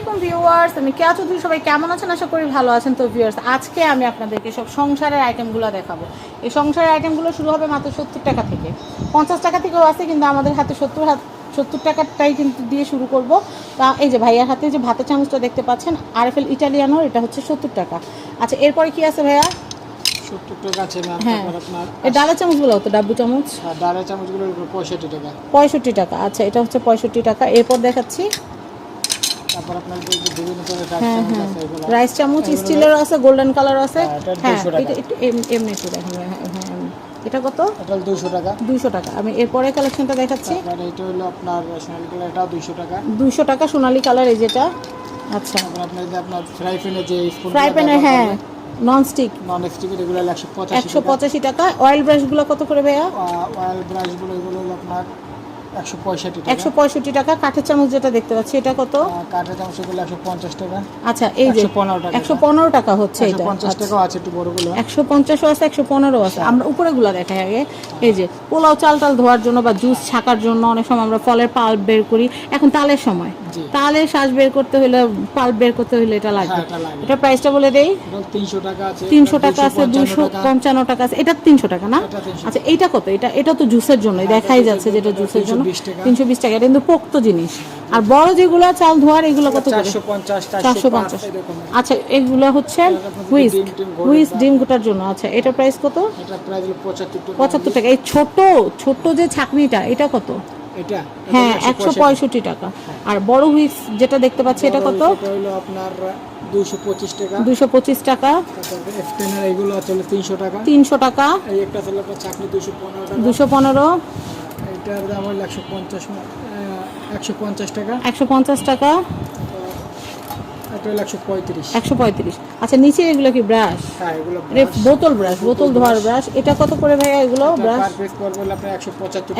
আসসালামাইকুম ভিউয়ার্স আমি কেয়া চৌধুরী সবাই কেমন আছেন? আশা করি ভালো আছেন। তো ভিউয়ার্স আজকে আমি আপনাদেরকে সব সংসারের আইটেমগুলো দেখাবো। এই সংসারের আইটেমগুলো শুরু হবে মাত্র সত্তর টাকা থেকে। পঞ্চাশ টাকা থেকেও আছে কিন্তু আমাদের হাতে সত্তর হাত সত্তর টাকারটাই কিন্তু দিয়ে শুরু করব। তা এই যে ভাইয়ার হাতে যে ভাতের চামচটা দেখতে পাচ্ছেন আরএফএল ইটালিয়ানো এটা হচ্ছে সত্তর টাকা। আচ্ছা এরপরে কি আছে ভাইয়া? সত্তর টাকা আছে হ্যাঁ। ডালা চামচগুলো তো ডাব্বু চামচ? আর ডালের চামচগুলো পঁয়ষট্টি টাকা। পঁয়ষট্টি টাকা আচ্ছা এটা হচ্ছে পঁয়ষট্টি টাকা। এরপর দেখাচ্ছি তারপর আপনার বিভিন্ন ধরনের হ্যাঁ হ্যাঁ। আছে রাইস চামচ স্টিলের আছে। গোল্ডেন কালার আছে। হ্যাঁ, এটা হ্যাঁ 200। এটা একটু এমনি একটু দেখেন হ্যাঁ এটা কত? এটা দুশো টাকা। দুইশো টাকা। আমি এরপরে কালেকশনটা দেখাচ্ছি। তারপর এটা হলো আপনার সোনালি কালার এটাও দুইশো টাকা। দুইশো টাকা সোনালি কালার এই যেটা। আচ্ছা। আপনার যে আপনার ফ্রাই প্যানের যে স্পুন ফ্রাই প্যানের হ্যাঁ নন স্টিক নন স্টিকের এগুলো হলো একশো পঁচাশি একশো টাকা। পঁচাশি টাকা। অয়েল ব্রাশগুলো কত করে ভাইয়া? অয়েল ব্রাশগুলো এগুলো আপনার একশো পঁয়ষট্টি টাকা। টাকা। কাঠের চামচ যেটা দেখতে পাচ্ছি এটা কত? কাঠের চামচগুলো একশো পঞ্চাশ টাকা। আচ্ছা এই যে 115 টাকা। একশো পনেরো টাকা হচ্ছে এটা। পঞ্চাশ টাকা টাকাও আছে একটু বড়গুলো। একশো পঞ্চাশও আছে একশো পনেরো আছে। আমরা উপরে গুলা দেখাই আগে। এই যে পোলাও চাল টাল ধোয়ার জন্য বা জুস ছাকার জন্য অনেক সময় আমরা ফলের পাল্প বের করি। এখন তালের সময়। তালের শ্বাস বের করতে হলে পাল্প বের করতে হলে এটা লাগবে। হ্যাঁ, এটা প্রাইসটা বলে দেই। তিনশো টাকা আছে তিনশো টাকা আছে দুশো টাকা। পঞ্চান্ন টাকা। আছে এটা তিনশো টাকা না? আচ্ছা এইটা কত? এটা এটা তো জুসের জন্য দেখাই যাচ্ছে যেটা জুসের জন্য। তিনশো বিশ টাকা। এটা কিন্তু পোক্ত জিনিস। আর বড় যেগুলো চাল ধোয়ার এগুলো কত চারশো পঞ্চাশ আচ্ছা এগুলো হচ্ছে হুইস্ক হুইস্ক ডিম গোটার জন্য। আচ্ছা এটা প্রাইস কত? এটা পঁচাত্তর টাকা। এই ছোট ছোট যে ছাকনিটা এটা কত? এটা হ্যাঁ একশো পঁয়ষট্টি। টাকা। আর বড় হুইক্স যেটা দেখতে পাচ্ছি এটা কত? হলো আপনার দুশো পঁচিশ টাকা। দুশো পঁচিশ টাকা। এগুলো তিনশো টাকা। তিনশো টাকা। এই একটা আপনার চাকরি দুশো পনেরো টাকা। দুশো পনেরো। এটার দাম হলো একশো পঞ্চাশ একশো পঞ্চাশ টাকা। একশো পঞ্চাশ টাকা। একশো পঁয়ত্রিশ। আচ্ছা নিচে এগুলো কি ব্রাশ? হ্যাঁ বোতল ব্রাশ বোতল ধোয়ার ব্রাশ। এটা কত করে ভাইয়া এগুলো ব্রাশ?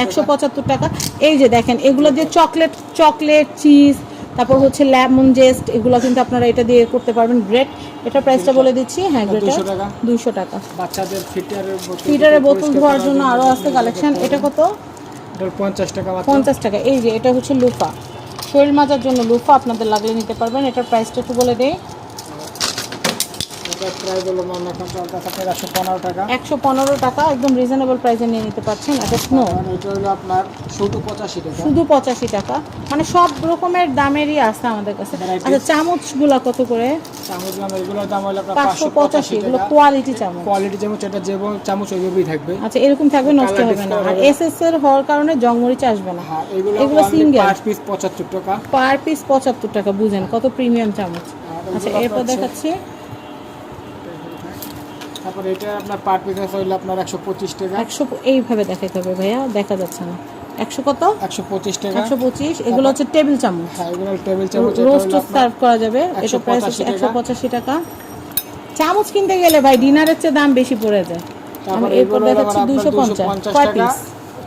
একশো পঁচাত্তর টাকা। এই যে দেখেন এগুলো দিয়ে চকলেট চকলেট চিজ তারপর হচ্ছে লেমন জেস্ট এগুলো কিন্তু আপনারা এটা দিয়ে করতে পারবেন গ্রেট। এটা প্রাইসটা বলে দিচ্ছি। হ্যাঁ গ্রেট। 200 টাকা। দুইশো টাকা। বাচ্চাদের ফিটারের বোতল ধোয়ার জন্য আরও আছে কালেকশন এটা কত? পঞ্চাশ টাকা পঞ্চাশ টাকা। এই যে এটা হচ্ছে লুফা। শরীর মাজার জন্য লুফা আপনাদের লাগলে নিতে পারবেন। এটার প্রাইসটা একটু বলে এটা প্রাইস হলো এখন চলতেছে একশো পনেরো টাকা। একশো পনেরো টাকা একদম রিজনেবল প্রাইসে নিয়ে নিতে পারছেন এটা স্নো এটা হলো আপনার শুধু পঁচাশি টাকা। শুধু পঁচাশি টাকা। মানে সব রকমের দামেরই আছে আমাদের কাছে। আচ্ছা চামচগুলা কত করে? চামচ দাম এগুলোর দাম হলো আপনার পাঁচশো পাঁচশো পঁচাশি পঁচাশি এগুলো কোয়ালিটি চামচ। কোয়ালিটি চামচ এটা যে চামচ ওইভাবেই থাকবে। আচ্ছা এরকম থাকবে নষ্ট হবে না। আর এর হওয়ার কারণে জংমরিচ আসবে না। হ্যাঁ এগুলো পার পিস পঁচাত্তর টাকা। পার পিস পঁচাত্তর টাকা বুঝেন কত প্রিমিয়াম চামচ। আচ্ছা এরপর দেখাচ্ছি। তারপরে এটা আপনার পার পিস হলো আপনার একশো পঁচিশ টাকা। একশো এইভাবে দেখাতে হবে ভাইয়া দেখা যাচ্ছে না। একশো কত? একশো পঁচিশ টাকা। একশো পঁচিশ এগুলো হচ্ছে টেবিল চামচ। হ্যাঁ এগুলো টেবিল চামচ রোস্ট সার্ভ করা যাবে। এটা প্রাইস হচ্ছে একশো পঁচাশি টাকা। চামচ কিনতে গেলে ভাই ডিনারের চেয়ে দাম বেশি পড়ে যায়। আমি এরপর দেখাচ্ছি দুশো পঞ্চাশ কয় পিস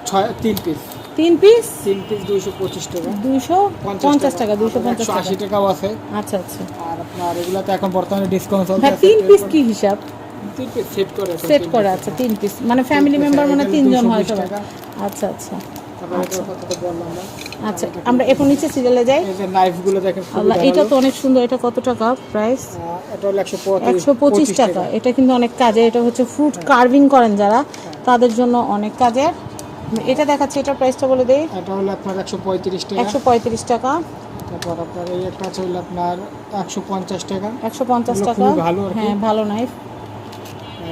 ছয় তিন পিস তিন পিস তিন পিস দুইশো পঁচিশ টাকা। দুইশো পঞ্চাশ টাকা। দুইশো পঞ্চাশ আশি টাকাও আছে। আচ্ছা আচ্ছা। আর আপনার এগুলোতে এখন বর্তমানে ডিসকাউন্ট চলছে তিন পিস কি হিসাব? সেট করে সেট তিন। আচ্ছা পিস মানে ফ্যামিলি মেম্বার মানে তিনজন হয় সবাই আচ্ছা আচ্ছা। না? আচ্ছা আমরা এখন নিচে সিরিয়ালে যাই। দেখেন আল্লাহ। এটা তো অনেক সুন্দর এটা কত টাকা প্রাইস এটা হলো টাকা। এটা কিন্তু অনেক কাজে এটা হচ্ছে ফ্রুট কার্ভিং করেন যারা তাদের জন্য অনেক কাজের। এটা দেখাচ্ছি এটা প্রাইসটা বলে দেই। এটা হলো আপনার টাকা। তারপর আপনার এই একটা হলো আপনার একশো পঞ্চাশ টাকা। ভালো হ্যাঁ ভালো নাইফ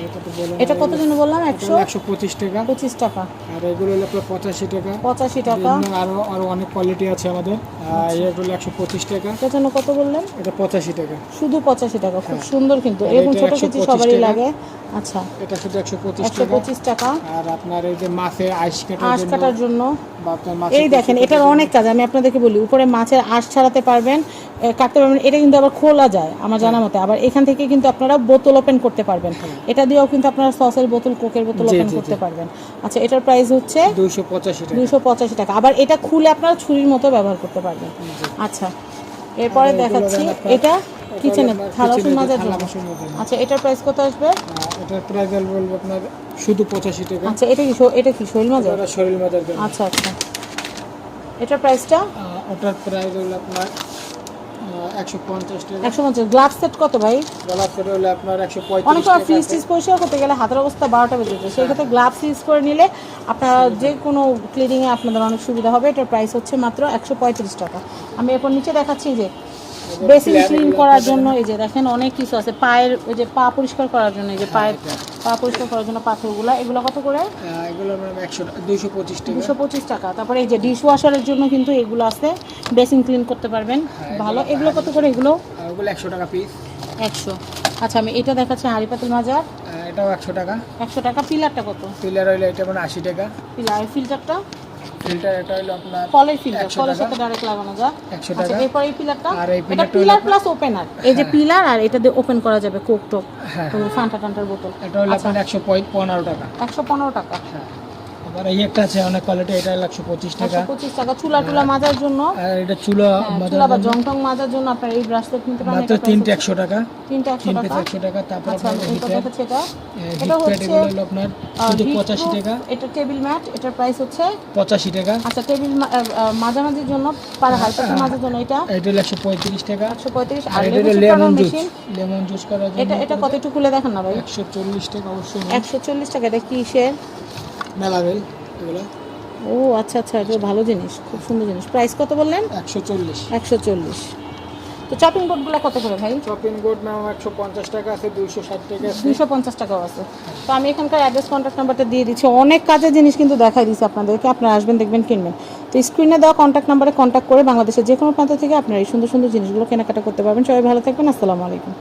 এটা বললাম এটা কত জন্য বললাম? একশো? একশো পঁচিশ টাকা। পঁচিশ টাকা। আর এগুলো হলো আপনার পঁচাশি টাকা। পঁচাশি টাকা। বিভিন্ন আরও আরও অনেক কোয়ালিটি আছে আমাদের। আর এগুলো একশো পঁচিশ টাকা। এটার জন্য কত বললেন? এটা পঁচাশি টাকা। শুধু পঁচাশি টাকা। খুব হ্যাঁ। সুন্দর কিন্তু। এরকম এটা ছোট 125 কিছু সবারই লাগে। আচ্ছা। এটা শুধু একশো পঁচিশ একশো টাকা পঁচিশ টাকা। আর আপনার এই যে মাছে আইস কাটার আঁশ জন্য কাটার জন্য। এই দেখেন এটার অনেক কাজ। আমি আপনাদেরকে বলি উপরে মাছের আঁশ ছাড়াতে পারবেন। কাটতে পারবেন এটা কিন্তু আবার খোলা যায় আমার জানা মতে। আবার এখান থেকে কিন্তু আপনারা বোতল ওপেন করতে পারবেন। এটা দিয়েও কিন্তু আপনারা সসের বোতল কোকের বোতল ওপেন করতে পারবেন। আচ্ছা এটার প্রাইস হচ্ছে দুইশো পঁচাশি টাকা। দুশো পঁচাশি টাকা। আবার এটা খুলে আপনারা ছুরির মতো ব্যবহার করতে পারবেন। আচ্ছা এরপরে দেখাচ্ছি। এটা কিচেনে আপনার থালা kitchen এ যে মাজার জন্য। আচ্ছা এটার প্রাইস কত আসবে? এটার প্রাইস বলব আপনার শুধু পঁচাশি টাকা। আচ্ছা এটা কি এটা কি শরীর মাজার? শরীর মাজার আচ্ছা আচ্ছা। এটার প্রাইসটা ওটার প্রাইস হলো আপনার টাকা। গ্লাভ সেট কত ভাই? গলা সেট হলে আপনার একশো অনেক পঁয়ত্রিশ সময় টাকা ফ্রিজ আছে। টিজ পরিষ্কার করতে গেলে হাতের অবস্থা বারোটা বেজে যায়। সেই ক্ষেত্রে গ্লাভস ইউজ করে নিলে আপনারা যে কোনো ক্লিনিংয়ে আপনাদের অনেক সুবিধা হবে। এটার প্রাইস হচ্ছে মাত্র একশো পঁয়ত্রিশ টাকা। আমি এরপর নিচে দেখাচ্ছি যে বেসিন ক্লিন করার জন্য এই যে দেখেন অনেক কিছু আছে। পায়ের ওই যে পা পরিষ্কার করার জন্য এই যে পায়ের পা পরিষ্কার করার জন্য পাথরগুলো এগুলো কত করে? এগুলো একশো দুইশো পঁচিশ টাকা। দুশো পঁচিশ টাকা। তারপরে এই যে ডিশ ওয়াশারের জন্য কিন্তু এগুলো আছে। বেসিন ক্লিন করতে পারবেন। ভালো। এগুলো কত করে এগুলো? ওগুলো একশো টাকা পিস একশো। আচ্ছা আমি এটা দেখাচ্ছি হাঁড়ি পাতিল মাজার। এটাও একশো টাকা। একশো টাকা। পিলারটা কত? পিলার হইলে এটা মানে আশি টাকা। পিলার ফিল্টারটা ফিল্টার এটা হলো আপনার কলের ফিল্টার 100 কলের সাথে ডাইরেক্ট লাগানো যায়। একশো আচ্ছা টাকা এরপর এই পিলারটা আর এই পিলারটা পিলার প্লাস ওপেনার এই যে পিলার আর এটা দিয়ে ওপেন করা যাবে কোক টোক হ্যাঁ। ফান্টা টান্টার বোতল এটা হলো আপনার একশো পনেরো টাকা। একশো পনেরো টাকা। হ্যাঁ। আবার এই একটা আছে অনেক কোয়ালিটি এটা হলো একশো পঁচিশ টাকা। একশো পঁচিশ টাকা চুলা টুলা মাজার জন্য। আর এটা চুলো হ্যাঁ, চুলা বা জং টং মাজার জন্য আপনার এই ব্রাশলেট নিতে পারেন মাত্র এটা price তিনটে হচ্ছে- একশো টাকা। তিনটে একশো তিন টাকা। পিস টাকা তারপর আচ্ছা আপনার এটা। এটা হচ্ছে আপনার শুধু পঁচাশি টাকা। এটা টেবিল ম্যাট এটার প্রাইস হচ্ছে পঁচাশি টাকা। আচ্ছা টেবিল মাঝামাঝির জন্য পার হাইপাসের মাঝার জন্য এটা। এটা হলো একশো পঁয়ত্রিশ টাকা। একশো পঁয়ত্রিশ আর আর এটা লেমন জুস। লেমন জুস করার জন্য এটা এটা কত একটু খুলে দেখেন না ভাই? একশো চল্লিশ টাকা অবশ্যই। একশো চল্লিশ টাকা এটা কিসের মেলাবেল এগুলো। ও আচ্ছা আচ্ছা এটা ভালো জিনিস খুব সুন্দর জিনিস। প্রাইস কত বললেন? একশো চল্লিশ। একশো চল্লিশ। তো চপিং বোর্ডগুলো কত করে ভাই? শপিং বোর্ড ম্যাম একশো পঞ্চাশ টাকা আছে দুইশো ষাট টাকা আছে। দুশো পঞ্চাশ টাকাও আছে। তো আমি এখানকার অ্যাড্রেস কন্ট্যাক্ট নাম্বারটা দিয়ে দিচ্ছি। অনেক কাজের জিনিস কিন্তু দেখাই দিচ্ছি আপনাদেরকে। আপনারা আসবেন দেখবেন কিনবেন। তো স্ক্রিনে দেওয়া কন্ট্যাক্ট নাম্বারে কন্ট্যাক্ট করে বাংলাদেশের যে কোনো প্রান্ত থেকে আপনারা এই সুন্দর সুন্দর জিনিসগুলো কেনাকাটা করতে পারবেন। সবাই ভালো থাকবেন। আসসালামু আলাইকুম।